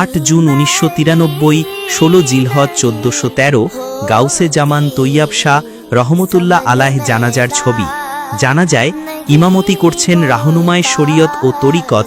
আট জুন উনিশশো তিরানব্বই, ষোলো জিলহজ চোদ্দশো তেরো, গাউসে জামান তৈয়াব শাহ রহমতুল্লাহ আলাহ জানাজার ছবি। জানা যায় ইমামতি করছেন রাহনুমায় শরীয়ত ও তরিকত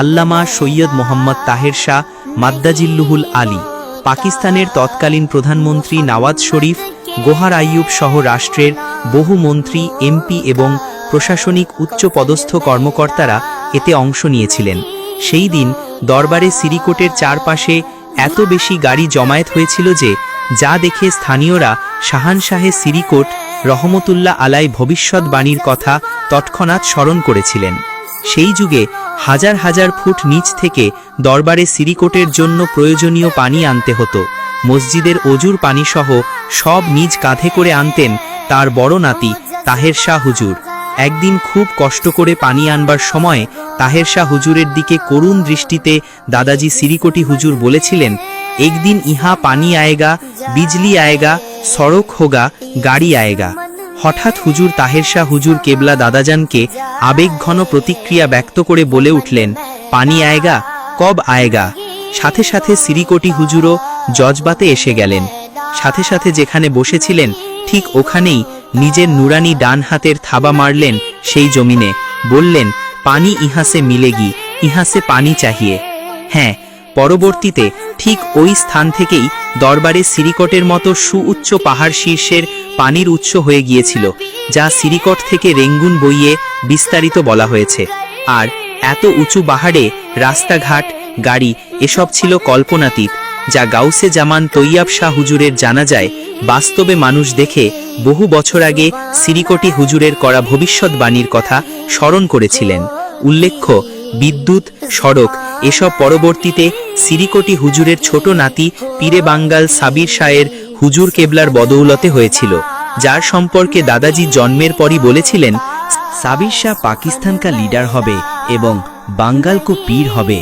আল্লামা সৈয়দ মোহাম্মদ তাহের শাহ মাদ্দাজিল্লুহুল আলী। পাকিস্তানের তৎকালীন প্রধানমন্ত্রী নওয়াজ শরীফ, গোহার আইয়ুব সহ রাষ্ট্রের বহু মন্ত্রী, এমপি এবং প্রশাসনিক উচ্চপদস্থ কর্মকর্তারা এতে অংশ নিয়েছিলেন। সেই দিন দরবারে সিরিকোটের চারপাশে এত বেশি গাড়ি জমায়েত হয়েছিল যে, যা দেখে স্থানীয়রা শাহান শাহানশাহে সিরিকোট রহমতুল্লাহ আলাই ভবিষ্যৎবাণীর কথা তৎক্ষণাৎ স্মরণ করেছিলেন। সেই যুগে হাজার হাজার ফুট নিচ থেকে দরবারে সিরিকোটের জন্য প্রয়োজনীয় পানি আনতে হতো। মসজিদের অজুর পানিসহ সব নিজ কাঁধে করে আনতেন তার বড় নাতি তাহের শাহ হুজুর। একদিন খুব কষ্ট করে পানি আনবার সময় তাহের শাহ হুজুরের দিকে করুণ দৃষ্টিতে দাদাজি সিরিকোটি হুজুর বলেছিলেন, একদিন ইহা পানি আয়েগা, বিজলি আয়েগা, সড়ক হোগা, গাড়ি আয়েগা। হঠাৎ হুজুর তাহের শাহ হুজুর কেবলা দাদাজানকে আবেগঘন প্রতিক্রিয়া ব্যক্ত করে বলে উঠলেন, পানি আয়েগা, কব আয়েগা। সাথে সাথে সিরিকোটি হুজুরও জজবাতে এসে গেলেন। সাথে সাথে যেখানে বসেছিলেন ঠিক ওখানেই নিজের নুরানি ডান হাতের থাবা মারলেন সেই জমিনে, বললেন, পানি ইহাসে মিলেগি ইহাসে পানি চাহিয়ে। হ্যাঁ পরবর্তীতে ঠিক ওই স্থান থেকেই দরবারে সিরিকটের মতো সুউচ্চ পাহাড় শীর্ষের পানির উৎস হয়ে গিয়েছিল, যা সিরিকট থেকে রেঙ্গুন বইয়ে বিস্তারিত বলা হয়েছে। আর এত উঁচু পাহাড়ে রাস্তাঘাট, গাড়ি, এসব ছিল কল্পনাতীত। যা গাউসে জামান তৈয়াব শাহ হুজুরের জানা যায় বাস্তবে মানুষ দেখে বহু বছর আগে সিরিকটি হুজুরের করা ভবিষ্যৎবাণীর কথা স্মরণ করেছিলেন। উল্লেখ্য, বিদ্যুৎ, সড়ক এসব পরবর্তীতে সিরিকটি হুজুরের ছোট নাতি পীরে বাঙ্গাল সাবির শাহের হুজুর কেবলার বদৌলতে হয়েছিল, যার সম্পর্কে দাদাজি জন্মের পরই বলেছিলেন, সাবির শাহ পাকিস্তানকা লিডার হবে এবং বাঙ্গাল কো পীর হবে।